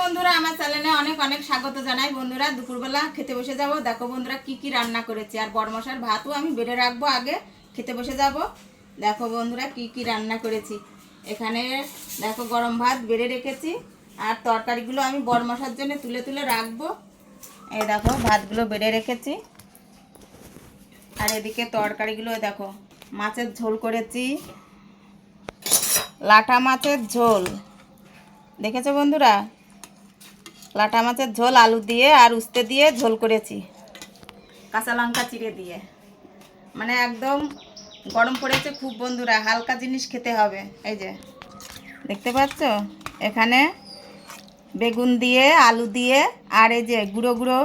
বন্ধুরা, আমার চ্যানেলে অনেক অনেক স্বাগত জানাই। বন্ধুরা, দুপুরবেলা খেতে বসে যাব। দেখো বন্ধুরা, কি কি রান্না করেছি। আর বড়মশার ভাতও আমি বেড়ে রাখব আগে। খেতে বসে যাব। দেখো বন্ধুরা, কি কি রান্না করেছি। এখানে দেখো গরম ভাত বেড়ে রেখেছি। আর তরকারিগুলো আমি বড়মশার জন্য তুলে তুলে রাখব। এই দেখো, ভাতগুলো বেড়ে রেখেছি। আর এদিকে তরকারিগুলো দেখো, মাছের ঝোল করেছি। লাটা মাছের ঝোল। দেখেছ বন্ধুরা? লাটা মাছের ঝোল, আলু দিয়ে আর উস্তে দিয়ে ঝোল করেছি। কাঁচা লঙ্কা চিড়ে দিয়ে। মানে একদম গরম পড়েছে খুব বন্ধুরা, হালকা জিনিস খেতে হবে। এই যে, দেখতে পাচ্ছ? এখানে বেগুন দিয়ে, আলু দিয়ে আর এই যে গুঁড়ো গুঁড়ো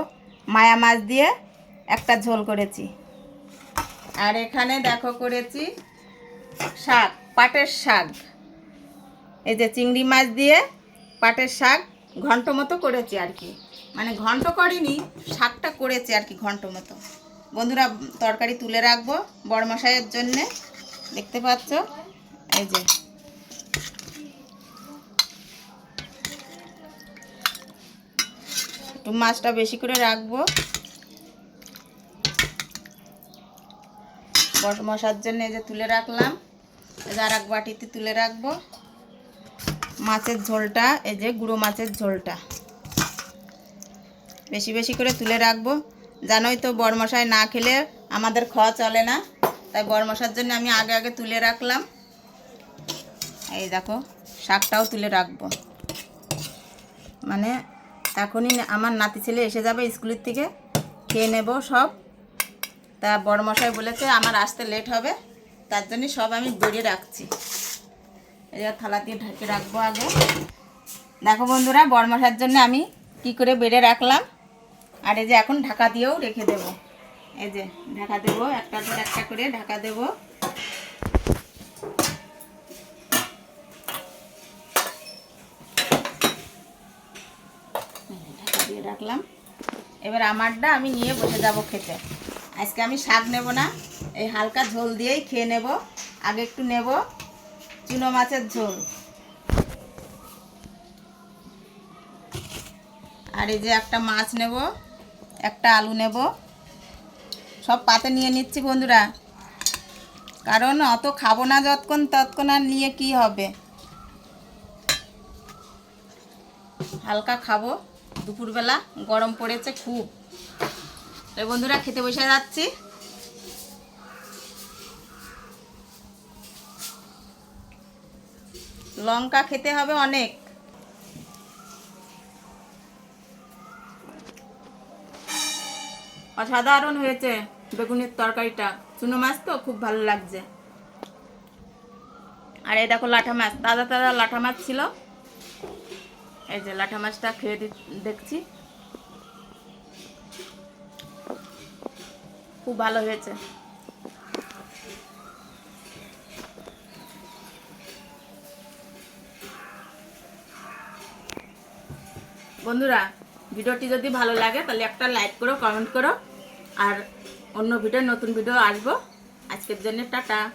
মায়া মাছ দিয়ে একটা ঝোল করেছি। আর এখানে দেখো করেছি শাক, পাটের শাক। এই যে চিংড়ি মাছ দিয়ে পাটের শাক ঘন্ট মতো করেছি আর কি। মানে ঘন্ট করিনি, শাকটা করেছি আর কি ঘন্ট মতো। বন্ধুরা, তরকারি তুলে রাখব বড় মশাইয়ের জন্যে, দেখতে পাচ্ছ? এই যে। একটু মাছটা বেশি করে রাখব। মশার জন্য এই যে তুলে রাখলাম। আর এক বাটিতে তুলে রাখব। মাছের ঝোলটা, এই যে গুঁড়ো মাছের ঝোলটা। বেশি বেশি করে তুলে রাখব। জানোই তো বরমশাই না খেলে আমাদের খাওয়া চলে না। তাই বরমশার জন্য আমি আগে আগে তুলে রাখলাম। এই দেখো, শাকটাও তুলে রাখব। মানে এখনই আমার নাতি ছেলে এসে যাবে স্কুলের থেকে, খেয়ে নেব সব। তা বড়মশাই বলেছে আমার আসতে লেট হবে, তার জন্য সব আমি বেরিয়ে রাখছি। যে থালা দিয়ে ঢেকে রাখব আগে। দেখো বন্ধুরা বড়মশার জন্য আমি কি করে বেড়ে রাখলাম? আর এই যে এখন ঢাকা দিয়েও রেখে দেব। এই যে ঢাকা দেব, একটা পর একটা করে ঢাকা দেব। ঢাকা দিয়ে রাখলাম। এবার আমারটা আমি নিয়ে বসে যাব খেতে। আজকে আমি শাক নেব না, এই হালকা ঝোল দিয়েই খেয়ে নেব। আগে একটু নেব। চুনো মাছের ঝোল। আর এই যে একটা মাছ নেব, একটা আলু নেব। সব পাতে নিয়ে নিচ্ছি বন্ধুরা। কারণ অত খাব না যতক্ষণ, ততক্ষণ আর নিয়ে কি হবে? হালকা খাব। দুপুরবেলা গরম পড়েছে খুব। বন্ধুরা, খেতে বসে যাচ্ছি। লঙ্কা খেতে হবে অনেক। অসাধারণ হয়েছে বেগুনের তরকারিটা। চুনো মাছ তো খুব ভালো লাগছে। আর এই দেখো লাঠা মাছ, তাজা তাজা লাঠা মাছ ছিল। এই যে লাঠা মাছটা খেয়ে দেখছি। খুব ভালো হয়েছে। বন্ধুরা, ভিডিওটি যদি ভালো লাগে, তাহলে একটা লাইক করো কমেন্ট করো। আর অন্য ভিডিও, নতুন ভিডিও আসব। আজকের জন্য টাটা।